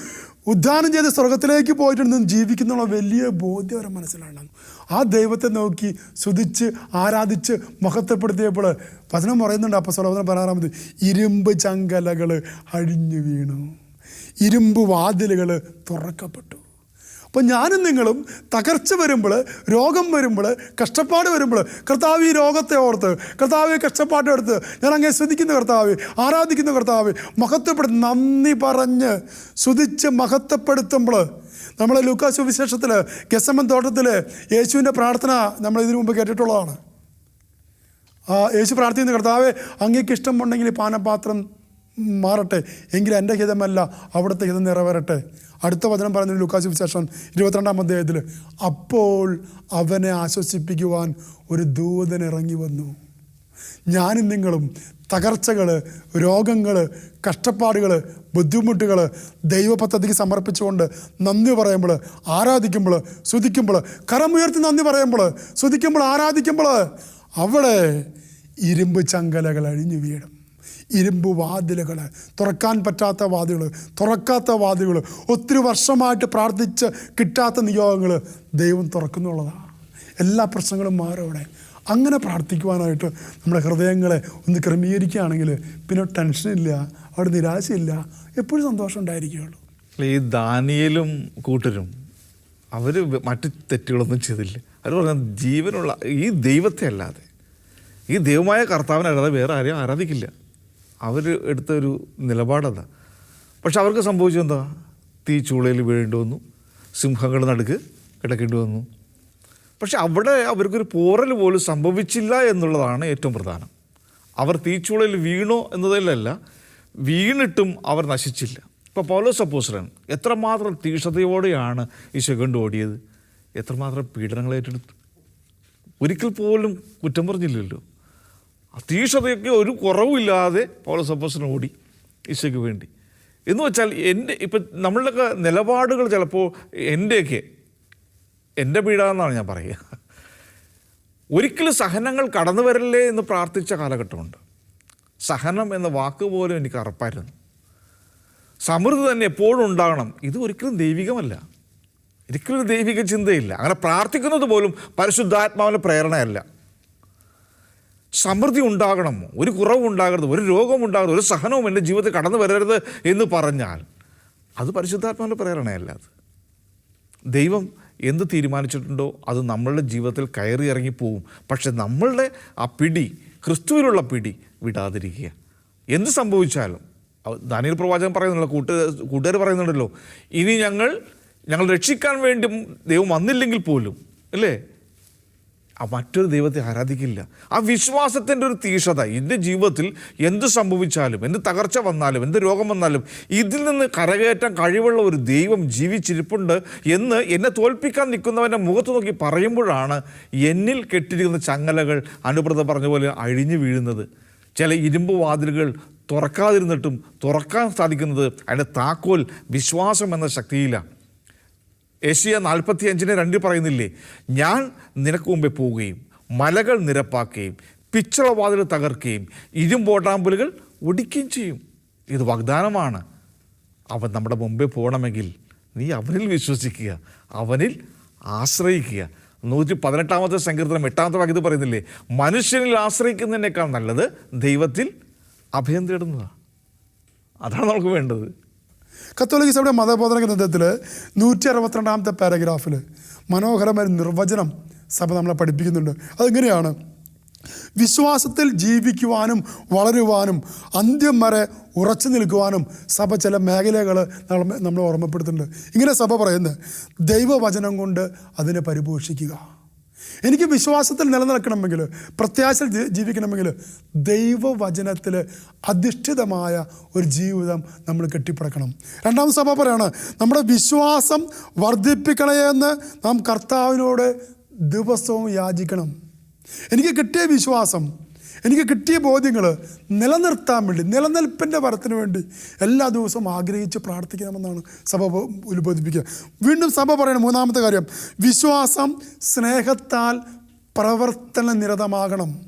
ഉദ്ധാനം ചെയ്ത് സ്വർഗത്തിലേക്ക് പോയിട്ടുണ്ടെന്ന് ജീവിക്കുന്നുള്ള വലിയ ബോധ്യം അവരുടെ ആ ദൈവത്തെ നോക്കി സ്തുതിച്ച് ആരാധിച്ച് മഹത്വപ്പെടുത്തിയപ്പോൾ വചനം പറയുന്നുണ്ട് അപ്പോൾ സ്വലോചനം പതിനാറാമത് ഇരുമ്പ് ചങ്കലകൾ അഴിഞ്ഞു വീണു. ഇരുമ്പ് വാതിലുകൾ തുറക്കപ്പെട്ടു. അപ്പോൾ ഞാനും നിങ്ങളും തകർച്ച വരുമ്പോൾ രോഗം വരുമ്പോൾ കഷ്ടപ്പാട് വരുമ്പോൾ കർത്താവ് ഈ രോഗത്തെ ഓർത്ത് കർത്താവ് കഷ്ടപ്പാട് എടുത്ത് ഞാൻ അങ്ങനെ ശ്രദ്ധിക്കുന്ന കർത്താവ് ആരാധിക്കുന്ന കർത്താവ് മഹത്വപ്പെടുത്തി നന്ദി പറഞ്ഞ് സ്തുതിച്ച് മഹത്വപ്പെടുത്തുമ്പോൾ നമ്മൾ ലൂക്കാ സുവിശേഷത്തിൽ ഗസമൻ തോട്ടത്തിൽ യേശുവിന്റെ പ്രാർത്ഥന നമ്മൾ ഇതിനു മുമ്പ് കേട്ടിട്ടുള്ളതാണ്. യേശു പ്രാർത്ഥിക്കുന്ന കർത്താവ് അങ്ങേക്ക് ഇഷ്ടമുണ്ടെങ്കിൽ പാനപാത്രം മാറട്ടെ. എങ്കിലും എന്റെ ഹിതമല്ല അവിടുത്തെ ഹിതം നിറവേറട്ടെ. അടുത്ത വചനം പറഞ്ഞ ലൂക്കാസ് വിശേഷം ഇരുപത്തിരണ്ടാം അധ്യായത്തിൽ അപ്പോൾ അവനെ ആശ്വസിപ്പിക്കുവാൻ ഒരു ദൂതൻ ഇറങ്ങി വന്നു. ഞാനും നിങ്ങളും തകർച്ചകൾ രോഗങ്ങൾ കഷ്ടപ്പാടുകൾ ബുദ്ധിമുട്ടുകൾ ദൈവ പദ്ധതിക്ക് സമർപ്പിച്ചുകൊണ്ട് നന്ദി പറയുമ്പോൾ ആരാധിക്കുമ്പോൾ സ്തുതിക്കുമ്പോൾ കരമുയർത്തി നന്ദി പറയുമ്പോൾ സ്തുതിക്കുമ്പോൾ ആരാധിക്കുമ്പോൾ അവിടെ ഇരുമ്പ് ചങ്കലകൾ അഴിഞ്ഞു വീഴും. ഇരുമ്പ് വാതിലുകൾ തുറക്കാൻ പറ്റാത്ത വാതിലുകൾ തുറക്കാത്ത വാതിലുകൾ ഒത്തിരി വർഷമായിട്ട് പ്രാർത്ഥിച്ച് കിട്ടാത്ത നിയോഗങ്ങൾ ദൈവം തുറക്കുന്നുള്ളതാണ് എല്ലാ പ്രശ്നങ്ങളും മാറും അങ്ങനെ പ്രാർത്ഥിക്കുവാനായിട്ട് നമ്മുടെ ഹൃദയങ്ങളെ ഒന്ന് ക്രമീകരിക്കുകയാണെങ്കിൽ പിന്നെ ടെൻഷനില്ല അവിടെ നിരാശയില്ല എപ്പോഴും സന്തോഷം ഉണ്ടായിരിക്കുകയുള്ളൂ. ഈ ദാനിയലും കൂട്ടരും അവർ മറ്റു തെറ്റുകളൊന്നും ചെയ്തില്ല. അവർ പറഞ്ഞ ജീവനുള്ള ഈ ദൈവത്തെ അല്ലാതെ ഈ ദൈവമായ കർത്താവിനെ അല്ലാതെ വേറെ ആരെയും ആരാധിക്കില്ല. അവർ എടുത്ത ഒരു പക്ഷെ അവർക്ക് സംഭവിച്ചെന്താ തീ ചൂളയിൽ വീഴേണ്ടി വന്നു. സിംഹങ്ങളുടെ നടുക്ക് കിടക്കേണ്ടി വന്നു. പക്ഷെ അവിടെ അവർക്കൊരു പോറൽ പോലും സംഭവിച്ചില്ല എന്നുള്ളതാണ് ഏറ്റവും പ്രധാനം. അവർ തീച്ചുളയിൽ വീണോ എന്നതിലല്ല വീണിട്ടും അവർ നശിച്ചില്ല. ഇപ്പോൾ പൗലോസ് സപ്പോസറൻ എത്രമാത്രം തീക്ഷണതയോടെയാണ് ഈ സെക്കൻഡ് ഓടിയത്? എത്രമാത്രം പീഡനങ്ങൾ ഏറ്റെടുത്തു? ഒരിക്കൽ പോലും കുറ്റം പറഞ്ഞില്ലല്ലോ. ആ തീക്ഷണതയൊക്കെ ഒരു കുറവുമില്ലാതെ പൗലോസ് അപ്പോസ്ലൻ ഓടി ഈശോയ്ക്ക് വേണ്ടി. എന്ന് വെച്ചാൽ എന്റെ ഇപ്പം നമ്മളുടെയൊക്കെ നിലപാടുകൾ ചിലപ്പോൾ എന്റെയൊക്കെ എന്റെ പീഡാന്നാണ് ഞാൻ പറയുക. ഒരിക്കലും സഹനങ്ങൾ കടന്നു വരല്ലേ എന്ന് പ്രാർത്ഥിച്ച കാലഘട്ടമുണ്ട്. സഹനം എന്ന വാക്ക് പോലും എനിക്ക് അറപ്പായിരുന്നു. സമൃദ്ധി തന്നെ എപ്പോഴും ഉണ്ടാകണം. ഇത് ഒരിക്കലും ദൈവികമല്ല. ഒരിക്കലും ഒരു ദൈവിക ചിന്തയില്ല. അങ്ങനെ പ്രാർത്ഥിക്കുന്നത് പോലും പരിശുദ്ധാത്മാവിന്റെ പ്രേരണയല്ല. സമൃദ്ധി ഉണ്ടാകണം. ഒരു കുറവും ഉണ്ടാകരുത്. ഒരു രോഗവും ഉണ്ടാകരുത്. ഒരു സഹനവും എന്റെ ജീവിതത്തിൽ കടന്നു വരരുത് എന്ന് പറഞ്ഞാൽ അത് പരിശുദ്ധാത്മാവിന്റെ പ്രേരണയല്ല അത്. ദൈവം എന്ത് തീരുമാനിച്ചിട്ടുണ്ടോ അത് നമ്മളുടെ ജീവിതത്തിൽ കയറി ഇറങ്ങി പോവും. പക്ഷെ നമ്മളുടെ ആ പിടി ക്രിസ്തുവിലുള്ള പിടി വിടാതിരിക്കുക. എന്ത് സംഭവിച്ചാലും ദാനിയൽ പ്രവാചകം പ്രവാചകൻ പറയുന്നുണ്ടല്ലോ കൂട്ടുകാർ കൂട്ടുകാർ പറയുന്നുണ്ടല്ലോ ഇനി ഞങ്ങൾ ഞങ്ങൾ രക്ഷിക്കാൻ വേണ്ടി ദൈവം വന്നില്ലെങ്കിൽ പോലും അല്ലേ? ആ മറ്റൊരു ദൈവത്തെ ആരാധിക്കില്ല. ആ വിശ്വാസത്തിന്റെ ഒരു തീക്ഷത എന്റെ ജീവിതത്തിൽ എന്ത് സംഭവിച്ചാലും എന്ത് തകർച്ച വന്നാലും എന്ത് രോഗം വന്നാലും ഇതിൽ നിന്ന് കരകയറ്റാൻ കഴിവുള്ള ഒരു ദൈവം ജീവിച്ചിരിപ്പുണ്ട് എന്ന് എന്നെ തോൽപ്പിക്കാൻ നിൽക്കുന്നവന്റെ മുഖത്ത് നോക്കി പറയുമ്പോഴാണ് എന്നിൽ കെട്ടിരിക്കുന്ന ചങ്ങലകൾ അനുപ്രത പറഞ്ഞ പോലെ അഴിഞ്ഞു വീഴുന്നത്. ചില ഇരുമ്പ് വാതിലുകൾ തുറക്കാതിരുന്നിട്ടും തുറക്കാൻ സാധിക്കുന്നത് അതിന്റെ താക്കോൽ വിശ്വാസം എന്ന ശക്തിയിലാണ്. ഏഷ്യ നാൽപ്പത്തി അഞ്ചിന് രണ്ട് പറയുന്നില്ലേ? ഞാൻ നിനക്ക് മുമ്പേ പോവുകയും മലകൾ നിരപ്പാക്കുകയും പിച്ചളവാതിൽ തകർക്കുകയും ഇരുമ്പോട്ടാമ്പലുകൾ ഒടിക്കുകയും ചെയ്യും. ഇത് വാഗ്ദാനമാണ്. അവൻ നമ്മുടെ മുമ്പേ പോകണമെങ്കിൽ നീ അവനിൽ വിശ്വസിക്കുക അവനിൽ ആശ്രയിക്കുക. നൂറ്റി പതിനെട്ടാമത്തെ സങ്കീർത്തനം എട്ടാമത്തെ വാക്യത്തിൽ പറയുന്നില്ലേ? മനുഷ്യനിൽ ആശ്രയിക്കുന്നതിനേക്കാൾ നല്ലത് ദൈവത്തിൽ അഭയം തേടുന്നതാണ് അതാണ് നമുക്ക് വേണ്ടത്. കത്തോലിക്ക സഭയുടെ മതബോധന ഗ്രന്ഥത്തിൽ നൂറ്റി അറുപത്തിരണ്ടാമത്തെ പാരഗ്രാഫിൽ മനോഹരമായ നിർവചനം സഭ നമ്മളെ പഠിപ്പിക്കുന്നുണ്ട്. അതെങ്ങനെയാണ്? വിശ്വാസത്തിൽ ജീവിക്കുവാനും വളരുവാനും അന്ത്യം വരെ ഉറച്ചു നിൽക്കുവാനും സഭ ചില മേഖലകൾ നമ്മൾ നമ്മളെ ഓർമ്മപ്പെടുത്തുന്നുണ്ട്. ഇങ്ങനെ സഭ പറയുന്നത് ദൈവവചനം കൊണ്ട് അതിനെ പരിപോഷിക്കുക. എനിക്ക് വിശ്വാസത്തിൽ നിലനിൽക്കണമെങ്കിൽ പ്രത്യാശയിൽ ജീവിക്കണമെങ്കിൽ ദൈവവചനത്തിൽ അധിഷ്ഠിതമായ ഒരു ജീവിതം നമ്മൾ കെട്ടിപ്പടക്കണം. രണ്ടാമത് സഭ പറയാണ് നമ്മുടെ വിശ്വാസം വർദ്ധിപ്പിക്കണേ എന്ന് നാം കർത്താവിനോട് ദിവസവും യാചിക്കണം. എനിക്ക് കിട്ടിയ വിശ്വാസം എനിക്ക് കിട്ടിയ ബോധ്യങ്ങൾ നിലനിർത്താൻ വേണ്ടി നിലനിൽപ്പിന്റെ വരത്തിന് വേണ്ടി എല്ലാ ദിവസവും ആഗ്രഹിച്ച് പ്രാർത്ഥിക്കണമെന്നാണ് സഭ ഉത്ബോധിപ്പിക്കുക. വീണ്ടും സഭ പറയുന്ന മൂന്നാമത്തെ കാര്യം വിശ്വാസം സ്നേഹത്താൽ പ്രവർത്തന നിരതമാകണം.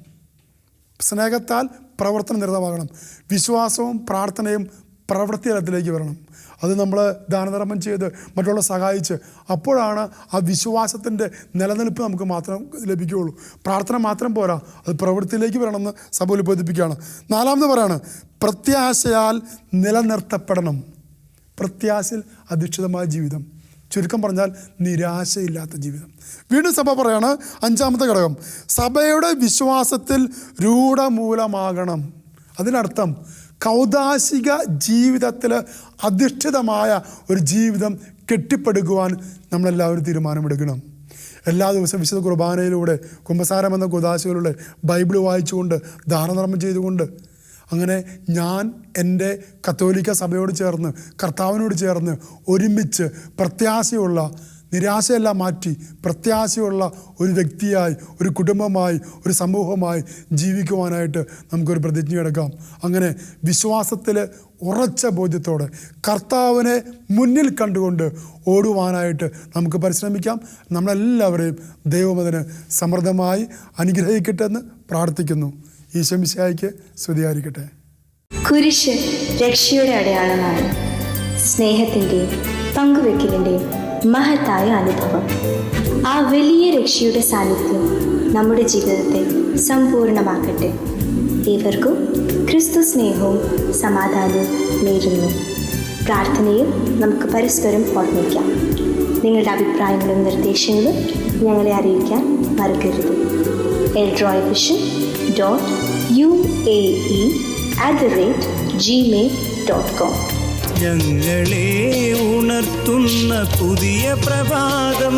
സ്നേഹത്താൽ പ്രവർത്തന നിരതമാകണം. വിശ്വാസവും പ്രാർത്ഥനയും പ്രവൃത്തി തലത്തിലേക്ക് വരണം. അത് നമ്മൾ ദാനധർമ്മം ചെയ്ത് മറ്റുള്ള സഹായിച്ച് അപ്പോഴാണ് ആ വിശ്വാസത്തിന്റെ നിലനിൽപ്പ് നമുക്ക് മാത്രം ലഭിക്കുകയുള്ളൂ. പ്രാർത്ഥന മാത്രം പോരാ അത് പ്രവൃത്തിയിലേക്ക് വരണമെന്ന് സഭ ഉത്ബോധിപ്പിക്കുകയാണ്. നാലാമത് പറയാണ് പ്രത്യാശയാൽ നിലനിർത്തപ്പെടണം. പ്രത്യാശയിൽ അധിഷ്ഠിതമായ ജീവിതം. ചുരുക്കം പറഞ്ഞാൽ നിരാശയില്ലാത്ത ജീവിതം. വീണ്ടും സഭ പറയാണ് അഞ്ചാമത്തെ ഘടകം സഭയുടെ വിശ്വാസത്തിൽ രൂഢമൂലമാകണം. അതിനർത്ഥം കൗതാശിക ജീവിതത്തിൽ അധിഷ്ഠിതമായ ഒരു ജീവിതം കെട്ടിപ്പടുക്കുവാൻ നമ്മളെല്ലാവരും തീരുമാനമെടുക്കണം. എല്ലാ ദിവസവും വിശുദ്ധ കുർബാനയിലൂടെ കുംഭസാരം എന്ന കുദാശയിലൂടെ ബൈബിൾ വായിച്ചുകൊണ്ട് ദാനധർമ്മം ചെയ്തുകൊണ്ട് അങ്ങനെ ഞാൻ എന്റെ കത്തോലിക്ക സഭയോട് ചേർന്ന് കർത്താവിനോട് ചേർന്ന് ഒരുമിച്ച് പ്രത്യാശയുള്ള നിരാശയെല്ലാം മാറ്റി പ്രത്യാശയുള്ള ഒരു വ്യക്തിയായി ഒരു കുടുംബമായി ഒരു സമൂഹമായി ജീവിക്കുവാനായിട്ട് നമുക്കൊരു പ്രതിജ്ഞ എടുക്കാം അങ്ങനെ വിശ്വാസത്തിൽ ഉറച്ച ബോധ്യത്തോടെ കർത്താവിനെ മുന്നിൽ കണ്ടുകൊണ്ട് ഓടുവാനായിട്ട് നമുക്ക് പരിശ്രമിക്കാം. നമ്മളെല്ലാവരെയും ദൈവമതിന് സമൃദ്ധമായി അനുഗ്രഹിക്കട്ടെ എന്ന് പ്രാർത്ഥിക്കുന്നു. ഈശമിശായിക്ക് സ്തുതിയായിരിക്കട്ടെ. കുരിശ് രക്ഷയുടെ അടയാളമാണ്. സ്നേഹത്തിന്റെയും പങ്കുവെക്കലിന്റെയും മഹത്തായ അനുഭവം. ആ വലിയ രക്ഷയുടെ സാന്നിധ്യം നമ്മുടെ ജീവിതത്തെ സമ്പൂർണമാക്കട്ടെ. ഏവർക്കും ക്രിസ്തു സ്നേഹവും സമാധാനവും നേരുന്നു. പ്രാർത്ഥനയിൽ നമുക്ക് പരസ്പരം ഓർമ്മിക്കാം. നിങ്ങളുടെ അഭിപ്രായങ്ങളും നിർദ്ദേശങ്ങളും ഞങ്ങളെ അറിയിക്കാൻ മറക്കരുത്. Eldroy vision dot U A E at the rate Gmail dot com. ഞങ്ങളെ ഉണർത്തുന്ന പുതിയ പ്രഭാതം.